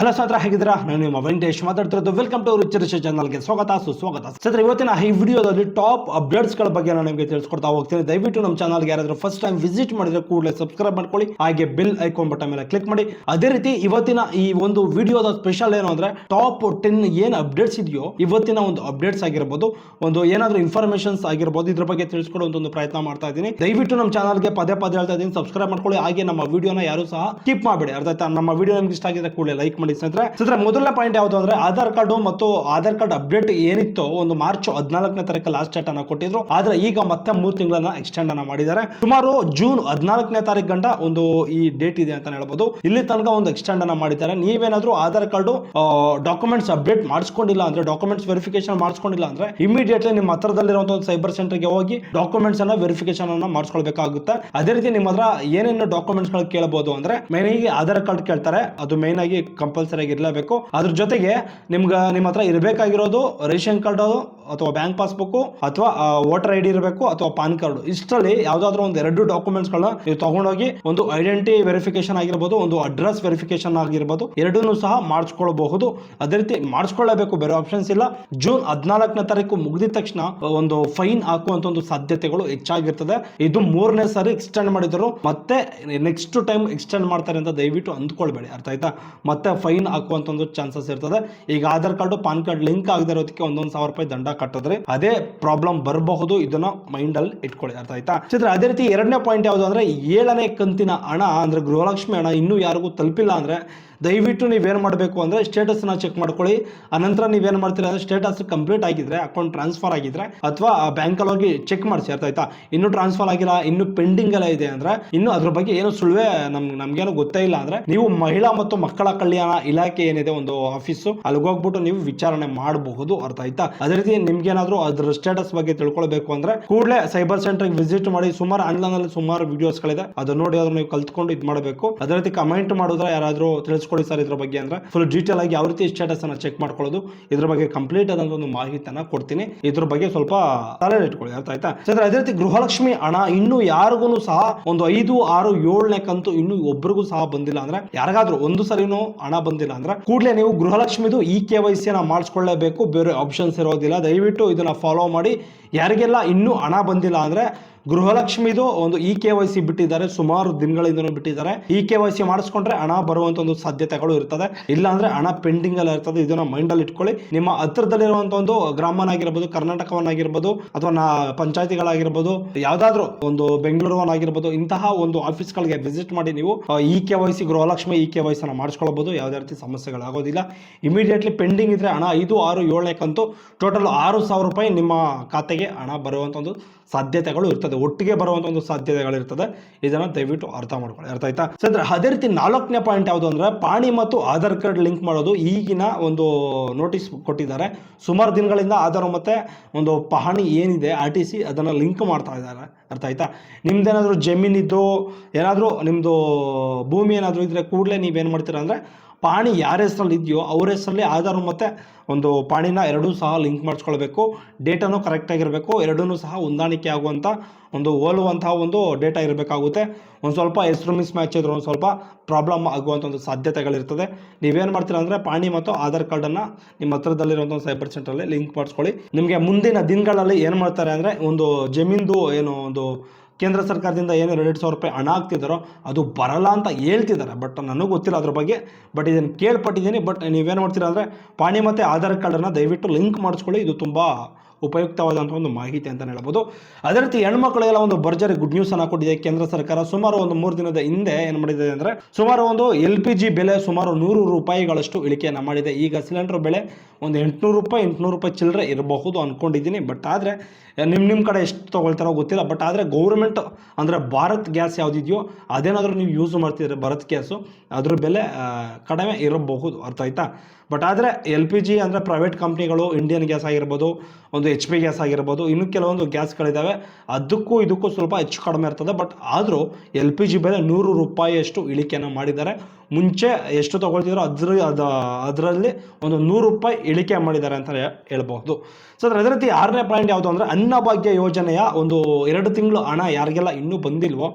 Hello ಸ್ನೇಹಿತರ ಹೇಗಿದ್ದೀರಾ? ನಾನು ನಿಮ್ಮ ವೆಂಕಟೇಶ್ ಮಾತಾಡ್ತಿರೋದು ವೆಲ್ಕಮ್ ಟು ರುಚಿರಿಷ ರಿಚ್ ಚಾನಲ್ಗೆ ಸ್ವಾಗತ, ಸುಸ್ವಾಗತ. ಸ್ನೇಹಿತರೆ, ಇವತ್ತಿನ ಈ ವಿಡಿಯೋದಲ್ಲಿ ಟಾಪ್ ಅಪ್ಡೇಟ್ಸ್ಗಳ ಬಗ್ಗೆ ನಾನು ನಿಮಗೆ ತಿಳಿಸ್ಕೊಡ್ತಾ ಹೋಗ್ತೀನಿ. ದಯವಿಟ್ಟು ನಮ್ಮ ಚಾನಲ್ಗೆ ಯಾರಾದರೂ ಫಸ್ಟ್ ಟೈಮ್ ವಿಸಿಟ್ ಮಾಡಿದ್ರೆ ಕೂಡಲೇ ಸಬ್ಸ್ಕ್ರೈಬ್ ಮಾಡ್ಕೊಳ್ಳಿ. ಹಾಗೆ ಬೆಲ್ ಐಕಾನ್ ಬಟನ್ ಮೇಲೆ ಕ್ಲಿಕ್ ಮಾಡಿ. ಅದೇ ರೀತಿ ಇವತ್ತಿನ ಈ ಒಂದು ವಿಡಿಯೋದ ಸ್ಪೆಷಲ್ ಏನು ಅಂದ್ರೆ ಟಾಪ್ ಟೆನ್ ಏನು ಅಪ್ಡೇಟ್ಸ್ ಇದೆಯೋ, ಇವತ್ತಿನ ಒಂದು ಅಪ್ಡೇಟ್ಸ್ ಆಗಿರ್ಬೋದು, ಒಂದು ಏನಾದರೂ ಇನ್ಫಾರ್ಮೇಷನ್ಸ್ ಆಗಿರ್ಬೋದು, ಇದ್ರ ಬಗ್ಗೆ ತಿಳಿಸ್ಕೊಡುವಂತ ಒಂದು ಪ್ರಯತ್ನ ಮಾಡ್ತಾ ಇದ್ದೀನಿ. ದಯವಿಟ್ಟು ನಮ್ಮ ಚಾನಲ್ಗೆ ಪದೇ ಪದೇ ಹೇಳ್ತಾ ಇದ್ದೀನಿ. ಸಬ್ಸ್ಕ್ರೈಬ್ ಮಾಡ್ಕೊಳ್ಳಿ. ಹಾಗೆ ನಮ್ಮ ವಿಡಿಯೋನ ಯಾರು ಸಹ ಸ್ಕಿಪ್ ಮಾಡಬೇಡಿ. ಅರ್ಥ ನಮ್ಮ ವಿಡಿಯೋ ನಿಮ್ಗೆ ಇಷ್ಟ ಆಗಿದ್ರೆ ಕೂಡಲೇ ಲೈಕ್ ಮಾಡಿ. ಸ್ನೇಹಿತರೆ. ಸ್ನೇಹಿತರೆ, ಮೊದಲನೇ ಪಾಯಿಂಟ್ ಯಾವುದು ಅಂದ್ರೆ ಆಧಾರ್ ಕಾರ್ಡ್ ಮತ್ತು ಆಧಾರ್ ಕಾರ್ಡ್ ಅಪ್ಡೇಟ್ ಏನಿತ್ತು ಒಂದು ಮಾರ್ಚ್ ಹದಿನಾಲ್ಕನೇ ತಾರೀಕು ಲಾಸ್ಟ್ ಡೇಟ್ ಅನ್ನ ಕೊಟ್ಟಿದ್ರು. ಆದ್ರೆ ಈಗ ಮತ್ತೆ ಮೂರು ತಿಂಗಳನ್ನ ಎಕ್ಸ್ಟೆಂಡ್ ಅನ್ನ ಮಾಡಿದ್ದಾರೆ. ಸುಮಾರು ಜೂನ್ ಹದಿನಾಲ್ಕನೇ ತಾರೀಕು ಗಂಟ ಒಂದು ಈ ಡೇಟ್ ಇದೆ ಅಂತ ಹೇಳ್ಬೋದು. ಇಲ್ಲಿ ತನಕ ಒಂದು ಎಕ್ಸ್ಟೆಂಡ್ ಅನ್ನ ಮಾಡಿದ್ದಾರೆ. ನೀವೇನಾದ್ರೂ ಆಧಾರ್ ಕಾರ್ಡ್ ಡಾಕ್ಯುಮೆಂಟ್ಸ್ ಅಪ್ಡೇಟ್ ಮಾಡಿಸ್ಕೊಂಡಿಲ್ಲ ಅಂದ್ರೆ ಡಾಕ್ಯುಮೆಂಟ್ಸ್ ವೆರಿಫಿಕೇಶನ್ ಮಾಡಿಸ್ಕೊಂಡಿಲ್ಲ ಅಂದ್ರೆ ಇಮಿಡಿಯೇಟ್ಲಿ ನಿಮ್ಮ ಹತ್ರದಲ್ಲಿರುವಂತಹ ಒಂದು ಸೈಬರ್ ಸೆಂಟರ್ಗೆ ಹೋಗಿ ಡಾಕ್ಯುಮೆಂಟ್ಸ್ ಅನ್ನ ವೆರಿಫಿಕೇಶನ್ ಅನ್ನ ಮಾಡಿಸ್ಕೊಳ್ಬೇಕಾಗುತ್ತೆ. ಅದೇ ರೀತಿ ನಿಮ್ಮ ಹತ್ರ ಏನೇನು ಡಾಕ್ಯುಮೆಂಟ್ಸ್ ಕೇಳಬಹುದು ಅಂದ್ರೆ ಮೇನ್ ಆಗಿ ಆಧಾರ್ ಕಾರ್ಡ್ ಕೇಳ್ತಾರೆ. ಅದು ಮೇನ್ ಆಗಿ ಕಂಪಲ್ಸರಿ ಆಗಿ ಇರಲೇಬೇಕು. ಅದ್ರ ಜೊತೆಗೆ ನಿಮ್ಗೆ ನಿಮ್ಮ ಹತ್ರ ಇರಬೇಕಾಗಿರೋದು ರೇಷನ್ ಕಾರ್ಡ್ ಅಥವಾ ಬ್ಯಾಂಕ್ ಪಾಸ್ಬುಕ್ ಅಥವಾ ವೋಟರ್ ಐ ಡಿ ಇರಬೇಕು ಅಥವಾ ಪಾನ್ ಕಾರ್ಡ್ ಇಷ್ಟರಲ್ಲಿ ಯಾವ್ದಾದ್ರು ಒಂದು ಎರಡು ಡಾಕ್ಯುಮೆಂಟ್ಸ್ ಗಳನ್ನ ನೀವು ತಗೊಂಡೋಗಿ ಒಂದು ಐಡೆಂಟಿ ವೆರಿಫಿಕೇಶನ್ ಆಗಿರ್ಬೋದು, ಒಂದು ಅಡ್ರೆಸ್ ವೆರಿಫಿಕೇಶನ್ ಆಗಿರ್ಬೋದು, ಎರಡನ್ನೂ ಸಹ ಮಾಡಿಸ್ಕೊಳ್ಬಹುದು. ಅದೇ ರೀತಿ ಮಾಡಿಸ್ಕೊಳ್ಳಬೇಕು ಬೇರೆ ಆಪ್ಷನ್ಸ್ ಇಲ್ಲ. ಜೂನ್ ಹದಿನಾಲ್ಕನೇ ತಾರೀಕು ಮುಗಿದ ತಕ್ಷಣ, ಒಂದು ಫೈನ್ ಹಾಕುವಂತ ಒಂದು ಸಾಧ್ಯತೆಗಳು ಹೆಚ್ಚಾಗಿರ್ತದೆ. ಇದು ಮೂರನೇ ಸಾರಿ ಎಕ್ಸ್ಟೆಂಡ್ ಮಾಡಿದ್ರು. ಮತ್ತೆ ನೆಕ್ಸ್ಟ್ ಟೈಮ್ ಎಕ್ಸ್ಟೆಂಡ್ ಮಾಡ್ತಾರೆ ಅಂತ ದಯವಿಟ್ಟು ಅಂದ್ಕೊಳ್ಬೇಡಿ. ಅರ್ಥ ಆಯ್ತಾ? ಮತ್ತೆ ಫೈನ್ ಹಾಕುವಂತ ಒಂದು ಚಾನ್ಸಸ್ ಇರ್ತದೆ. ಈಗ Aadhaar card PAN card link ಆಗದಿರೋದಕ್ಕೆ ಒಂದೊಂದು ಸಾವಿರ ರೂಪಾಯಿ ದಂಡ ಕಟ್ಟಿದ್ರೆ ಅದೇ ಪ್ರಾಬ್ಲಮ್ ಬರಬಹುದು ಇದನ್ನ ಮೈಂಡ್ ಅಲ್ಲಿ ಇಟ್ಕೊಳ್ಳಿ, ಅರ್ಥ ಆಯ್ತಾ? ಚಿತ್ರ, ಅದೇ ರೀತಿ ಎರಡನೇ ಪಾಯಿಂಟ್ ಯಾವುದು ಅಂದ್ರೆ ಏಳನೇ ಕಂತಿನ ಹಣ ಅಂದ್ರೆ ಗೃಹಲಕ್ಷ್ಮಿ ಹಣ ಇನ್ನೂ ಯಾರಿಗೂ ತಲುಪಿಲ್ಲ ಅಂದ್ರೆ ದಯವಿಟ್ಟು ನೀವೇನು ಮಾಡಬೇಕು ಅಂದರೆ ಸ್ಟೇಟಸ್ನ ಚೆಕ್ ಮಾಡ್ಕೊಳ್ಳಿ. ಅನಂತರ ನೀವೇನು ಮಾಡ್ತೀರಾ ಅಂದರೆ ಸ್ಟೇಟಸ್ ಕಂಪ್ಲೀಟ್ ಆಗಿದ್ರೆ ಅಕೌಂಟ್ ಟ್ರಾನ್ಸ್ಫರ್ ಆಗಿದ್ರೆ, ಅಥವಾ ಬ್ಯಾಂಕಲ್ಲಿ ಹೋಗಿ ಚೆಕ್ ಮಾಡಿಸಿ, ಅರ್ಥ ಆಯ್ತಾ? ಇನ್ನೂ ಟ್ರಾನ್ಸ್ಫರ್ ಆಗಿಲ್ಲ, ಇನ್ನು ಪೆಂಡಿಂಗ್ ಎಲ್ಲ ಇದೆ ಅಂದ್ರೆ, ಇನ್ನು ಅದ್ರ ಬಗ್ಗೆ ಏನು ಸುಳ್ವೆ ನಮ್, ನಮ್ಗೇನು ಗೊತ್ತೇ ಇಲ್ಲ ಅಂದ್ರೆ, ನೀವು ಮಹಿಳಾ ಮತ್ತು ಮಕ್ಕಳ ಕಲ್ಯಾಣ ಇಲಾಖೆ ಏನಿದೆ ಒಂದು ಆಫೀಸು ಅಲ್ಲಿಗೆ ಹೋಗ್ಬಿಟ್ಟು ನೀವು ವಿಚಾರಣೆ ಮಾಡಬಹುದು, ಅರ್ಥ ಆಯ್ತಾ? ಅದೇ ರೀತಿ ನಿಮ್ಗೇನಾದ್ರೂ ಅದ್ರ ಸ್ಟೇಟಸ್ ಬಗ್ಗೆ ತಿಳ್ಕೊಳ್ಬೇಕು ಅಂದ್ರೆ, ಕೂಡಲೇ ಸೈಬರ್ ಸೆಂಟರ್ಗೆ ವಿಸಿಟ್ ಮಾಡಿ, ಸುಮಾರು ಆನ್ಲೈನ್ ಅಲ್ಲಿ ಸುಮಾರು ವಿಡಿಯೋಸ್ಗಳಿದೆ ಅದನ್ನ ನೋಡಿ ಅದನ್ನ ನೀವು ಕಲ್ತ್ಕೊಂಡು ಇದು ಮಾಡಬೇಕು. ಅದೇ ರೀತಿ ಕಮೆಂಟ್ ಮಾಡಿದ್ರೆ ಯಾರಾದ್ರೂ ತಿಳಿಸ್ಕೊಡಿ ಸರ್ ಇದ್ರ ಬಗ್ಗೆ ಅಂದ್ರೆ ಫುಲ್ ಡೀಟೇಲ್ ಆಗಿ ಯಾವ ರೀತಿ ಸ್ಟೇಟಸ್ ಅನ್ನ ಚೆಕ್ ಮಾಡ್ಕೊಳ್ಳೋದು, ಇದ್ರ ಬಗ್ಗೆ ಕಂಪ್ಲೀಟ್ ಆದಂತ ಒಂದು ಮಾಹಿತಿಯನ್ನ ಕೊಡ್ತೀನಿ. ಇದ್ರ ಬಗ್ಗೆ ಸ್ವಲ್ಪ ತಲೆ ಇಟ್ಕೊಳ್ಳಿ, ಅರ್ಥ ಆಯ್ತಾ? ಸರ್ ಅದೇ ರೀತಿ ಗೃಹಲಕ್ಷ್ಮಿ ಹಣ ಇನ್ನು ಯಾರಿಗೂ ಸಹ ಒಂದು ಐದು, ಆರು, ಏಳನೇ ಕಂತು ಇನ್ನು ಒಬ್ರಿಗೂ ಸಹ ಬಂದಿಲ್ಲ ಅಂದ್ರೆ, ಯಾರಿಗಾದ್ರೂ ಒಂದು ಸರಿನೂ ಹಣ ಬಂದಿಲ್ಲ ಅಂದ್ರೆ, ಕೂಡಲೇ ನೀವು ಗೃಹಲಕ್ಷ್ಮಿದು ಇ ಕೆ ವೈ ಸಿ ಮಾಡಿಸ್ಕೊಳ್ಳೇಬೇಕು, ಬೇರೆ ಆಪ್ಷನ್ಸ್ ಇರೋದಿಲ್ಲ. ದಯವಿಟ್ಟು ಇದನ್ನ ಫಾಲೋ ಮಾಡಿ. ಯಾರಿಗೆಲ್ಲ ಇನ್ನೂ ಹಣ ಬಂದಿಲ್ಲ ಅಂದ್ರೆ ಗೃಹಲಕ್ಷ್ಮಿದು ಒಂದು ಇ ಕೆ ವೈ ಸಿ ಬಿಟ್ಟಿದ್ದಾರೆ, ಸುಮಾರು ದಿನಗಳಿಂದನೂ ಬಿಟ್ಟಿದ್ದಾರೆ. ಇ ಕೆ ವೈ ಸಿ ಮಾಡಿಸ್ಕೊಂಡ್ರೆ ಹಣ ಬರುವಂತ ಒಂದು ಸಾಧ್ಯತೆಗಳು ಇರ್ತದೆ. ಇಲ್ಲ ಅಂದ್ರೆ ಹಣ ಪೆಂಡಿಂಗ್ ಅಲ್ಲಿ ಇರ್ತದೆ. ಇದನ್ನ ಮೈಂಡ್ ಅಲ್ಲಿ ಇಟ್ಕೊಳ್ಳಿ. ನಿಮ್ಮ ಹತ್ತಿರದಲ್ಲಿರುವಂಥ ಒಂದು ಗ್ರಾಮನಾಗಿರ್ಬೋದು ಕರ್ನಾಟಕವನ್ನಾಗಿರ್ಬೋದು, ಅಥವಾ ನಾ ಪಂಚಾಯತಿಗಳಾಗಿರ್ಬೋದು, ಯಾವುದಾದ್ರೂ ಒಂದು ಬೆಂಗಳೂರುವನ್ನಾಗಿರ್ಬೋದು, ಇಂತಹ ಒಂದು ಆಫೀಸ್ಗಳಿಗೆ ವಿಸಿಟ್ ಮಾಡಿ ನೀವು E K Y C Gruhalakshmi E K Y ಸಿನ ಮಾಡಿಸ್ಕೊಳ್ಬಹುದು ಯಾವುದೇ ರೀತಿ ಸಮಸ್ಯೆಗಳಾಗೋದಿಲ್ಲ. ಇಮಿಡಿಯೇಟ್ಲಿ ಪೆಂಡಿಂಗ್ ಇದ್ರೆ ಹಣ ಐದು, ಆರು, ಏಳನೇ ಕಂತು ಟೋಟಲ್ ಆರು ಸಾವಿರ ರೂಪಾಯಿ ನಿಮ್ಮ ಖಾತೆಗೆ ಹಣ ಬರುವಂತ ಒಂದು ಸಾಧ್ಯತೆಗಳು ಇರ್ತದೆ. ಒಟ್ಟಿಗೆ ಬರುವಂತ ಒಂದು ಸಾಧ್ಯತೆಗಳು ಇರ್ತದೆ. ಇದನ್ನ ದಯವಿಟ್ಟು ಅರ್ಥ ಮಾಡ್ಕೊಳ್ಳಿ. ಅರ್ಥ ಆಯ್ತಾ? ಸರ್ ಅದೇ ರೀತಿ ನಾಲ್ಕನೇ ಪಾಯಿಂಟ್ ಯಾವುದು ಅಂದ್ರೆ ಪಾಣಿ ಮತ್ತು ಆಧಾರ್ ಕಾರ್ಡ್ ಲಿಂಕ್ ಮಾಡೋದು ಈಗಿನ ಒಂದು ನೋಟಿಸ್ ಕೊಟ್ಟಿದ್ದಾರೆ. ಸುಮಾರು ದಿನಗಳಿಂದ ಆಧಾರ್ ಮತ್ತೆ ಒಂದು ಪಹಣಿ ಏನಿದೆ ಆರ್ ಟಿ ಸಿ ಅದನ್ನ ಲಿಂಕ್ ಮಾಡ್ತಾ ಇದ್ದಾರೆ. ಅರ್ಥ ಆಯ್ತಾ? ನಿಮ್ದೇನಾದ್ರೂ ಜಮೀನಿದ್ದು ಏನಾದರೂ ನಿಮ್ಮದು ಭೂಮಿ ಏನಾದರೂ ಇದ್ರೆ ಕೂಡಲೇ ನೀವೇನು ಮಾಡ್ತೀರಾ ಅಂದರೆ ಪಾಣಿ ಯಾರ ಹೆಸರಲ್ಲಿ ಇದೆಯೋ ಅವ್ರ ಹೆಸರಲ್ಲಿ ಆಧಾರ್ ಮತ್ತು ಒಂದು ಪಾಣಿನ ಎರಡೂ ಸಹ ಲಿಂಕ್ ಮಾಡಿಸ್ಕೊಳ್ಬೇಕು. ಡೇಟನ್ನು ಕರೆಕ್ಟಾಗಿರಬೇಕು ಎರಡೂ ಸಹ ಹೊಂದಾಣಿಕೆ ಆಗುವಂಥ ಒಂದು ಹೋಲುವಂತಹ ಒಂದು ಡೇಟಾ ಇರಬೇಕಾಗುತ್ತೆ. ಒಂದು ಸ್ವಲ್ಪ ಹೆಸರು ಮಿಸ್ ಮ್ಯಾಚ್ ಇದ್ರೆ ಒಂದು ಸ್ವಲ್ಪ ಪ್ರಾಬ್ಲಮ್ ಆಗುವಂಥ ಒಂದು ಸಾಧ್ಯತೆಗಳಿರ್ತದೆ. ನೀವೇನು ಮಾಡ್ತೀರಾ ಅಂದರೆ ಪಾಣಿ ಮತ್ತು ಆಧಾರ್ ಕಾರ್ಡನ್ನು ನಿಮ್ಮ ಹತ್ರದಲ್ಲಿರುವಂಥ ಒಂದು ಸೈಬರ್ ಸೆಂಟ್ರಲ್ಲಿ ಲಿಂಕ್ ಮಾಡಿಸ್ಕೊಳ್ಳಿ. ನಿಮಗೆ ಮುಂದಿನ ದಿನಗಳಲ್ಲಿ ಏನು ಮಾಡ್ತಾರೆ ಅಂದರೆ ಒಂದು ಜಮೀನ್ದು ಏನು ಒಂದು ಕೇಂದ್ರ ಸರ್ಕಾರದಿಂದ ಏನು ಎರಡು ಸಾವಿರ ರೂಪಾಯಿ ಹಣ ಆಗ್ತಿದ್ದಾರೋ ಅದು ಬರಲ್ಲ ಅಂತ ಹೇಳ್ತಿದ್ದಾರೆ ಬಟ್ ನನಗೂ ಗೊತ್ತಿಲ್ಲ ಅದ್ರ ಬಗ್ಗೆ. ಬಟ್ ಇದನ್ನು ಕೇಳ್ಪಟ್ಟಿದ್ದೀನಿ. ಬಟ್ ನೀವೇನು ಮಾಡ್ತೀರಾ ಅಂದರೆ ಪಾಣಿ ಮತ್ತು ಆಧಾರ್ ಕಾರ್ಡನ್ನು ದಯವಿಟ್ಟು ಲಿಂಕ್ ಮಾಡಿಸ್ಕೊಳ್ಳಿ. ಇದು ತುಂಬ ಉಪಯುಕ್ತವಾದಂಥ ಒಂದು ಮಾಹಿತಿ ಅಂತ ಹೇಳ್ಬೋದು. ಅದೇ ರೀತಿ ಹೆಣ್ಮಕ್ಳಿಗೆಲ್ಲ ಒಂದು ಭರ್ಜರಿ ಗುಡ್ ನ್ಯೂಸ್ ಅನ್ನ ಕೊಟ್ಟಿದೆ ಕೇಂದ್ರ ಸರ್ಕಾರ. ಸುಮಾರು ಒಂದು ಮೂರು ದಿನದ ಹಿಂದೆ ಏನು ಮಾಡಿದೆ ಅಂದರೆ ಸುಮಾರು ಒಂದು ಎಲ್ ಪಿ ಜಿ ಬೆಲೆ ಸುಮಾರು ನೂರು ರೂಪಾಯಿಗಳಷ್ಟು ಇಳಿಕೆಯನ್ನು ಮಾಡಿದೆ. ಈಗ ಸಿಲಿಂಡರ್ ಬೆಲೆ ಒಂದು ಎಂಟುನೂರು ರೂಪಾಯಿ ಎಂಟುನೂರು ರೂಪಾಯಿ ಚಿಲ್ಲರೆ ಇರಬಹುದು ಅಂದ್ಕೊಂಡಿದ್ದೀನಿ ಬಟ್ ಆದರೆ ನಿಮ್ಮ ನಿಮ್ಮ ಕಡೆ ಎಷ್ಟು ತೊಗೊಳ್ತಾರೋ ಗೊತ್ತಿಲ್ಲ. ಬಟ್ ಆದರೆ ಗೌರ್ಮೆಂಟ್ ಅಂದರೆ ಭಾರತ್ ಗ್ಯಾಸ್ ಯಾವುದಿದೆಯೋ ಅದೇನಾದರೂ ನೀವು ಯೂಸ್ ಮಾಡ್ತಿದ್ರೆ ಭರತ್ ಗ್ಯಾಸು, ಅದ್ರ ಬೆಲೆ ಕಡಿಮೆ ಇರಬಹುದು. ಅರ್ಥ ಆಯ್ತಾ? ಬಟ್ ಆದರೆ ಎಲ್ ಪಿ ಜಿ ಅಂದರೆ ಪ್ರೈವೇಟ್ ಕಂಪ್ನಿಗಳು ಇಂಡಿಯನ್ ಗ್ಯಾಸ್ ಆಗಿರ್ಬೋದು, ಒಂದು ಎಚ್ ಪಿ ಗ್ಯಾಸ್ ಆಗಿರ್ಬೋದು, ಇನ್ನು ಕೆಲವೊಂದು ಗ್ಯಾಸ್ಗಳಿದ್ದಾವೆ ಅದಕ್ಕೂ ಇದಕ್ಕೂ ಸ್ವಲ್ಪ ಹೆಚ್ಚು ಕಡಿಮೆ ಇರ್ತದೆ. ಬಟ್ ಆದರೂ ಎಲ್ ಪಿ ಜಿ ಬೆಲೆ ನೂರು ರೂಪಾಯಿಯಷ್ಟು ಇಳಿಕೆಯನ್ನು ಮಾಡಿದ್ದಾರೆ. ಮುಂಚೆ ಎಷ್ಟು ತಗೊಳ್ತಿದ್ರು ಅದ್ರ, ಅದ, ಅದರಲ್ಲಿ ಒಂದು ನೂರು ರೂಪಾಯಿ ಇಳಿಕೆ ಮಾಡಿದ್ದಾರೆ ಅಂತ ಹೇಳ್ಬೋದು ಸೊ ಅದರ ಅದೇ ರೀತಿ ಆರನೇ ಪಾಯಿಂಟ್ ಯಾವುದು ಅಂದರೆ ಅನ್ನಭಾಗ್ಯ ಯೋಜನೆಯ ಒಂದು ಎರಡು ತಿಂಗಳು ಹಣ ಯಾರಿಗೆಲ್ಲ ಇನ್ನೂ ಬಂದಿಲ್ವೋ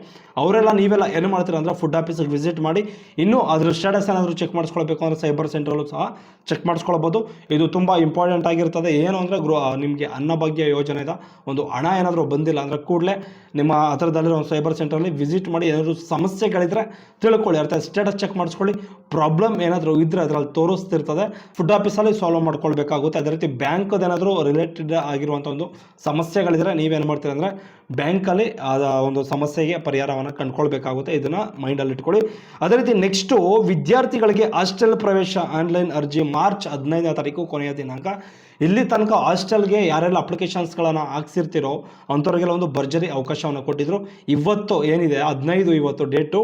ಅವರೆಲ್ಲ ನೀವೆಲ್ಲ ಏನು ಮಾಡ್ತೀರಾ ಅಂದರೆ ಫುಡ್ ಆಫೀಸಿಗೆ ವಿಸಿಟ್ ಮಾಡಿ ಇನ್ನೂ ಅದ್ರ ಸ್ಟೇಟಸ್ ಏನಾದರೂ ಚೆಕ್ ಮಾಡಿಸ್ಕೊಳ್ಬೇಕು ಅಂದರೆ ಸೈಬರ್ ಸೆಂಟ್ರಲ್ಲೂ ಸಹ ಚೆಕ್ ಮಾಡಿಸ್ಕೊಳ್ಬೋದು ಇದು ತುಂಬ ಇಂಪಾರ್ಟೆಂಟ್ ಆಗಿರ್ತದೆ. ಏನು ಅಂದರೆ ಗೃಹ, ನಿಮಗೆ ಅನ್ನಭಾಗ್ಯ ಯೋಜನೆದ ಒಂದು ಹಣ ಏನಾದರೂ ಬಂದಿಲ್ಲ ಅಂದರೆ ಕೂಡಲೇ ನಿಮ್ಮ ಹತ್ರದಲ್ಲಿರೋ ಒಂದು ಸೈಬರ್ ಸೆಂಟ್ರಲ್ಲಿ ವಿಸಿಟ್ ಮಾಡಿ ಏನಾದರೂ ಸಮಸ್ಯೆಗಳಿದ್ರೆ ತಿಳ್ಕೊಳ್ಳಿ. ಅರ್ಥ ಸ್ಟೇಟಸ್ ಚೆಕ್ ಮಾಡಿಸ್ಕೊಳ್ಳಿ. ಪ್ರಾಬ್ಲಮ್ ಏನಾದರೂ ಇದ್ದರೆ ಅದರಲ್ಲಿ ತೋರಿಸ್ತಿರ್ತದೆ. ಫುಡ್ ಆಫೀಸಲ್ಲಿ ಸಾಲ್ವ್ ಮಾಡ್ಕೊಳ್ಬೇಕಾಗುತ್ತೆ. ಅದೇ ರೀತಿ ಬ್ಯಾಂಕದ ಏನಾದರೂ ರಿಲೇಟೆಡ್ ಆಗಿರುವಂಥ ಒಂದು ಸಮಸ್ಯೆಗಳಿದ್ರೆ ನೀವೇನು ಮಾಡ್ತೀರಿ ಅಂದರೆ ಬ್ಯಾಂಕಲ್ಲಿ ಆ ಒಂದು ಸಮಸ್ಯೆಗೆ ಪರಿಹಾರವನ್ನು ಕಂಡುಕೊಳ್ಬೇಕಾಗುತ್ತೆ. ಇದನ್ನು ಮೈಂಡಲ್ಲಿ ಇಟ್ಕೊಳ್ಳಿ. ಅದೇ ರೀತಿ ನೆಕ್ಸ್ಟು ವಿದ್ಯಾರ್ಥಿಗಳಿಗೆ ಹಾಸ್ಟೆಲ್ ಪ್ರವೇಶ ಆನ್ಲೈನ್ ಅರ್ಜಿ ಮಾರ್ಚ್ ಹದಿನೈದನೇ ತಾರೀಕು ಕೊನೆಯ ದಿನಾಂಕ. ಇಲ್ಲಿ ತನಕ ಹಾಸ್ಟೆಲ್ಗೆ ಯಾರೆಲ್ಲ ಅಪ್ಲಿಕೇಶನ್ಸ್ಗಳನ್ನು ಹಾಕ್ಸಿರ್ತಿರೋ ಅಂಥವ್ರಿಗೆಲ್ಲ ಒಂದು ಭರ್ಜರಿ ಅವಕಾಶವನ್ನು ಕೊಟ್ಟಿದ್ರು. ಇವತ್ತು ಏನಿದೆ? ಹದಿನೈದು, ಇವತ್ತು ಡೇಟು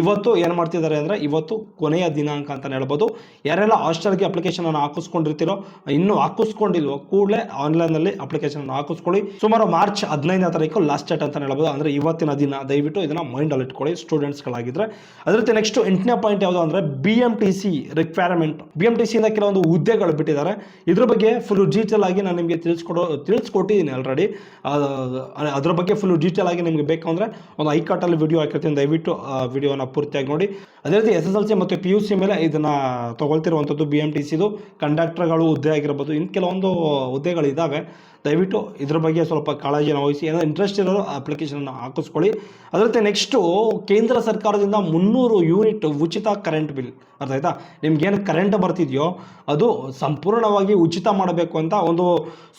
ಇವತ್ತು ಏನು ಮಾಡ್ತಿದ್ದಾರೆ ಅಂದರೆ ಇವತ್ತು ಕೊನೆಯ ದಿನಾಂಕ ಅಂತಲೇ ಹೇಳ್ಬೋದು. ಯಾರೆಲ್ಲ ಹಾಸ್ಟೆಲ್ಗೆ ಅಪ್ಲಿಕೇಶನನ್ನು ಹಾಕಿಸ್ಕೊಂಡಿರ್ತಿರೋ, ಇನ್ನೂ ಹಾಕಿಸ್ಕೊಂಡಿಲ್ವೋ ಕೂಡಲೇ ಆನ್ಲೈನಲ್ಲಿ ಅಪ್ಲಿಕೇಶನನ್ನು ಹಾಕಿಸ್ಕೊಳ್ಳಿ. ಸುಮಾರು ಮಾರ್ಚ್ ಹದಿನೈದನೇ ತಾರೀಕು ಲಾಸ್ಟ್ ಡೇಟ್ ಅಂತ ಹೇಳ್ಬೋದು. ಅಂದರೆ ಇವತ್ತಿನ ದಿನ, ದಯವಿಟ್ಟು ಇದನ್ನು ಮೈಂಡಲ್ಲಿ ಇಟ್ಕೊಳ್ಳಿ ಸ್ಟೂಡೆಂಟ್ಸ್ಗಳಾಗಿದ್ದರೆ ಅದೇ ರೀತಿ ನೆಕ್ಸ್ಟ್ ಎಂಟನೇ ಪಾಯಿಂಟ್ ಯಾವುದು ಅಂದರೆ B M T C requirement B M T ಸಿಯಿಂದ ಕೆಲವೊಂದು ಹುದ್ದೆಗಳು ಬಿಟ್ಟಿದ್ದಾರೆ. ಇದ್ರ ಬಗ್ಗೆ ಫುಲ್ ಡೀಟೇಲ್ ಆಗಿ ನಾನು ನಿಮಗೆ ತಿಳಿಸ್ಕೊಡೋ ತಿಳಿಸ್ಕೊಟ್ಟಿದ್ದೀನಿ ಆಲ್ರೆಡಿ ಅದ್ರ ಬಗ್ಗೆ ಫುಲ್ ಡೀಟೇಲ್ ಆಗಿ ನಿಮಗೆ ಬೇಕು ಅಂದರೆ ಒಂದು ಐಕಾಟಲ್ಲಿ ವಿಡಿಯೋ ಹಾಕಿರ್ತೀನಿ. ದಯವಿಟ್ಟು ಆ ವಿಡಿಯೋನ ಪೂರ್ತಿಯಾಗಿ ನೋಡಿ. ಅದೇ ರೀತಿ ಎಸ್ ಎಸ್ ಎಲ್ ಸಿ ಮತ್ತು ಪಿ ಯು ಸಿ ಮೇಲೆ ಇದನ್ನು ತೊಗೊಳ್ತಿರುವಂಥದ್ದು ಬಿ ಎಂ ಟಿ ಸಿದು ಕಂಡಕ್ಟರ್ಗಳು ಹುದ್ದೆ ಆಗಿರ್ಬೋದು. ಇನ್ನು ಕೆಲವೊಂದು ಹುದ್ದೆಗಳಿದ್ದಾವೆ. ದಯವಿಟ್ಟು ಇದ್ರ ಬಗ್ಗೆ ಸ್ವಲ್ಪ ಕಾಳಜಿಯನ್ನು ವಹಿಸಿ. ಏನಾದರೂ ಇಂಟ್ರೆಸ್ಟ್ ಇರೋರು ಅಪ್ಲಿಕೇಶನನ್ನು ಹಾಕಿಸ್ಕೊಳ್ಳಿ. ಅದರಂತೆ ರೀತಿ ನೆಕ್ಸ್ಟು ಕೇಂದ್ರ ಸರ್ಕಾರದಿಂದ ಮುನ್ನೂರು ಯೂನಿಟ್ ಉಚಿತ ಕರೆಂಟ್ ಬಿಲ್ ಅರ್ಥ ಆಯ್ತಾ ನಿಮ್ಗೇನು ಕರೆಂಟ್ ಬರ್ತಿದೆಯೋ ಅದು ಸಂಪೂರ್ಣವಾಗಿ ಉಚಿತ ಮಾಡಬೇಕು ಅಂತ ಒಂದು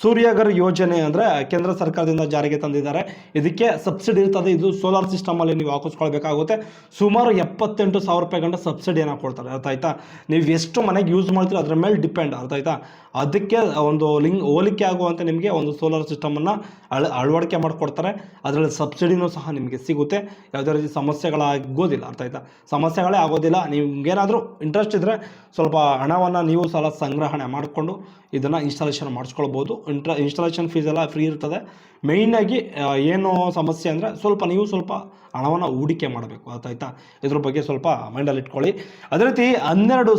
ಸೂರ್ಯಗರ್ ಯೋಜನೆ ಅಂದರೆ ಕೇಂದ್ರ ಸರ್ಕಾರದಿಂದ ಜಾರಿಗೆ ತಂದಿದ್ದಾರೆ. ಇದಕ್ಕೆ ಸಬ್ಸಿಡಿ ಇರ್ತದೆ. ಇದು ಸೋಲಾರ್ ಸಿಸ್ಟಮಲ್ಲಿ ನೀವು ಹಾಕಿಸ್ಕೊಳ್ಬೇಕಾಗುತ್ತೆ. ಸುಮಾರು ಎಪ್ಪತ್ತೆಂಟು ಸಾವಿರ ರೂಪಾಯಿ ಗಂಟೆ ಸಬ್ಸಿಡಿಯನ್ನು ಕೊಡ್ತಾರೆ. ಅರ್ಥ ಆಯ್ತಾ ನೀವು ಎಷ್ಟು ಮನೆಗೆ ಯೂಸ್ ಮಾಡ್ತೀರೋ ಅದ್ರ ಮೇಲೆ ಡಿಪೆಂಡ್ ಅರ್ಥ ಆಯ್ತಾ ಅದಕ್ಕೆ ಒಂದು ಲಿಂಗ್ ಹೋಲಿಕೆ ಆಗುವಂಥ ನಿಮಗೆ ಒಂದು ಸೋಲಾರ್ ಸಿಸ್ಟಮನ್ನು ಅಳ, ಅಳವಡಿಕೆ ಮಾಡಿಕೊಡ್ತಾರೆ. ಅದರಲ್ಲಿ ಸಬ್ಸಿಡಿನೂ ಸಹ ನಿಮಗೆ ಸಿಗುತ್ತೆ. ಯಾವುದೇ ರೀತಿ ಸಮಸ್ಯೆಗಳಾಗೋದಿಲ್ಲ. ಅರ್ಥ ಆಯ್ತಾ? ಸಮಸ್ಯೆಗಳೇ ಆಗೋದಿಲ್ಲ. ನಿಮ್ಗೇನಾದರೂ ಇಂಟ್ರೆಸ್ಟ್ ಇದ್ದರೆ ಸ್ವಲ್ಪ ಹಣವನ್ನು ನೀವು ಸಲ ಸಂಗ್ರಹಣೆ ಮಾಡಿಕೊಂಡು ಇದನ್ನು ಇನ್ಸ್ಟಾಲೇಷನ್ ಮಾಡಿಸ್ಕೊಳ್ಬೋದು. ಇಂಟ್ರ ಇನ್ಸ್ಟಾಲೇಷನ್ ಫೀಸ್ ಎಲ್ಲ ಫ್ರೀ ಇರ್ತದೆ. ಮೇಯ್ನಾಗಿ ಏನು ಸಮಸ್ಯೆ ಅಂದರೆ ಸ್ವಲ್ಪ ನೀವು ಸ್ವಲ್ಪ ಹಣವನ್ನು ಹೂಡಿಕೆ ಮಾಡಬೇಕು. ಆಯ್ತಾ? ಇದ್ರ ಬಗ್ಗೆ ಸ್ವಲ್ಪ ಮೈಂಡಲ್ಲಿ ಇಟ್ಕೊಳ್ಳಿ ಅದೇ ರೀತಿ ಹನ್ನೆರಡು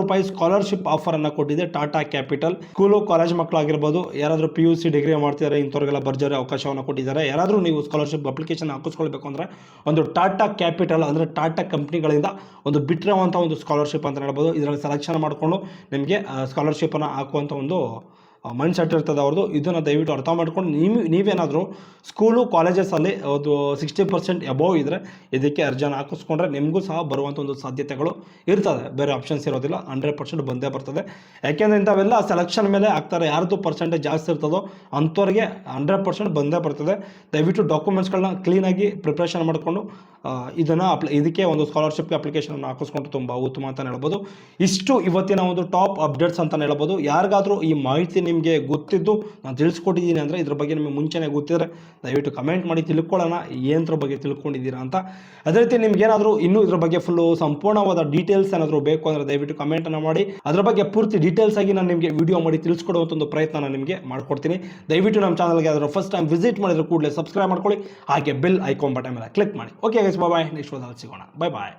ರೂಪಾಯಿ ಸ್ಕಾಲರ್ಶಿಪ್ ಆಫರನ್ನು ಕೊಟ್ಟಿದೆ ಟಾಟಾ ಕ್ಯಾಪಿಟಲ್ ಸ್ಕೂಲು ಕಾಲೇಜ್ ಮಕ್ಕಳಾಗಿರ್ಬೋದು ಯಾರಾದರೂ ಪಿ ಯು ಸಿ ಡಿಗ್ರಿ ಮಾಡ್ತಿದ್ದಾರೆ ಇಂಥವ್ರಿಗೆಲ್ಲ ಭರ್ಜರಿ ಅವಕಾಶವನ್ನು ಕೊಟ್ಟಿದ್ದಾರೆ. ಯಾರಾದರೂ ನೀವು ಸ್ಕಾಲರ್ಶಿಪ್ ಅಪ್ಲಿಕೇಶನ್ ಹಾಕಿಸ್ಕೊಳ್ಬೇಕು ಅಂದರೆ, ಒಂದು ಟಾಟಾ ಕ್ಯಾಪಿಟಲ್ ಅಂದರೆ ಟಾಟಾ ಕಂಪ್ನಿಗಳಿಂದ ಒಂದು ಬಿಟ್ಟಿರುವಂಥ ಒಂದು ಸ್ಕಾಲರ್ಶಿಪ್ ಅಂತ ಹೇಳ್ಬೋದು. ಇದರಲ್ಲಿ ಸೆಲೆಕ್ಷನ್ ಮಾಡಿಕೊಂಡು ನಿಮಗೆ ಸ್ಕಾಲರ್ಶಿಪ್ಪನ್ನು ಹಾಕುವಂಥ ಒಂದು ಮೈಂಡ್ ಸೆಟ್ ಇರ್ತದೆ ಅವ್ರದ್ದು. ಇದನ್ನು ದಯವಿಟ್ಟು ಅರ್ಥ ಮಾಡ್ಕೊಂಡು ನೀವು, ನೀವೇನಾದರೂ ಸ್ಕೂಲು ಕಾಲೇಜಸಲ್ಲಿ ಒಂದು ಸಿಕ್ಸ್ಟಿ ಪರ್ಸೆಂಟ್ ಅಬೋವ್ ಇದ್ದರೆ ಇದಕ್ಕೆ ಅರ್ಜಿಯನ್ನು ಹಾಕಿಸ್ಕೊಂಡ್ರೆ ನಿಮಗೂ ಸಹ ಬರುವಂಥ ಒಂದು ಸಾಧ್ಯತೆಗಳು ಇರ್ತದೆ. ಬೇರೆ ಆಪ್ಷನ್ಸ್ ಇರೋದಿಲ್ಲ. ಹಂಡ್ರೆಡ್ ಪರ್ಸೆಂಟ್ ಬಂದೇ ಬರ್ತದೆ. ಯಾಕೆಂದರೆ ಇಂಥವೆಲ್ಲ ಸೆಲೆಕ್ಷನ್ ಮೇಲೆ ಆಗ್ತಾರೆ ಯಾರ್ದು ಪರ್ಸೆಂಟೇಜ್ ಜಾಸ್ತಿ ಇರ್ತದೋ ಅಂಥವ್ರಿಗೆ ಹಂಡ್ರೆಡ್ ಪರ್ಸೆಂಟ್ ಬಂದೇ ಬರ್ತದೆ. ದಯವಿಟ್ಟು ಡಾಕ್ಯುಮೆಂಟ್ಸ್ಗಳನ್ನ ಕ್ಲೀನಾಗಿ ಪ್ರಿಪ್ರೇಷನ್ ಮಾಡಿಕೊಂಡು ಇದನ್ನು ಅಪ್ಲ ಇದಕ್ಕೆ ಒಂದು ಸ್ಕಾಲರ್ಶಿಪ್ಗೆ ಅಪ್ಲಿಕೇಶನ್ ಹಾಕಿಸ್ಕೊಂಡು ತುಂಬ ಉತ್ತಮ ಅಂತ ಹೇಳ್ಬೋದು. ಇಷ್ಟು ಇವತ್ತಿನ ಒಂದು ಟಾಪ್ ಅಪ್ಡೇಟ್ಸ್ ಅಂತಲೇ ಹೇಳ್ಬೋದು. ಯಾರಿಗಾದರೂ ಈ ಮಾಹಿತಿ ನಿಮಗೆ ಗೊತ್ತಿದ್ದು ನಾನು ತಿಳಿಸ್ಕೊಟ್ಟಿದ್ದೀನಿ ಅಂದರೆ ಇದ್ರ ಬಗ್ಗೆ ನಿಮಗೆ ಮುಂಚೆನೇ ಗೊತ್ತಿದ್ರೆ ದಯವಿಟ್ಟು ಕಮೆಂಟ್ ಮಾಡಿ ತಿಳ್ಕೊಳ್ಳೋಣ ಏನರ ಬಗ್ಗೆ ತಿಳ್ಕೊಂಡಿದ್ದೀರಾ ಅಂತ. ಅದೇ ರೀತಿ ನಿಮ್ಗೆ ಏನಾದರೂ ಇನ್ನೂ ಇದ್ರ ಬಗ್ಗೆ ಫುಲ್ಲು ಸಂಪೂರ್ಣವಾದ ಡೀಟೇಲ್ಸ್ ಏನಾದರೂ ಬೇಕು ಅಂದರೆ ದಯವಿಟ್ಟು ಕಮೆಂಟನ್ನು ಮಾಡಿ. ಅದ್ರ ಬಗ್ಗೆ ಪೂರ್ತಿ ಡೀಟೇಲ್ಸ್ ಆಗಿ ನಾನು ನಿಮಗೆ ವಿಡಿಯೋ ಮಾಡಿ ತಿಳಿಸ್ಕೊಡುವಂಥ ಒಂದು ಪ್ರಯತ್ನ ನಾನು ನಿಮಗೆ ಮಾಡ್ಕೊಡ್ತೀನಿ. ದಯವಿಟ್ಟು ನಮ್ಮ ಚಾನಲ್ಗೆ ಅದರ ಫಸ್ಟ್ ಟೈಮ್ ವಿಸಿಟ್ ಮಾಡಿದ್ರೆ ಕೂಡಲೇ ಸಬ್ಸ್ಕ್ರೈಬ್ ಮಾಡ್ಕೊಳ್ಳಿ. ಹಾಗೆ ಬೆಲ್ ಐಕಾನ್ ಬಟನ್ ಮೇಲೆ ಕ್ಲಿಕ್ ಮಾಡಿ. ಓಕೆ ಗೈಸ್ ಬಾಯ್ ನೆಕ್ಸ್ಟ್ ಸಿಗೋಣ. Bye bye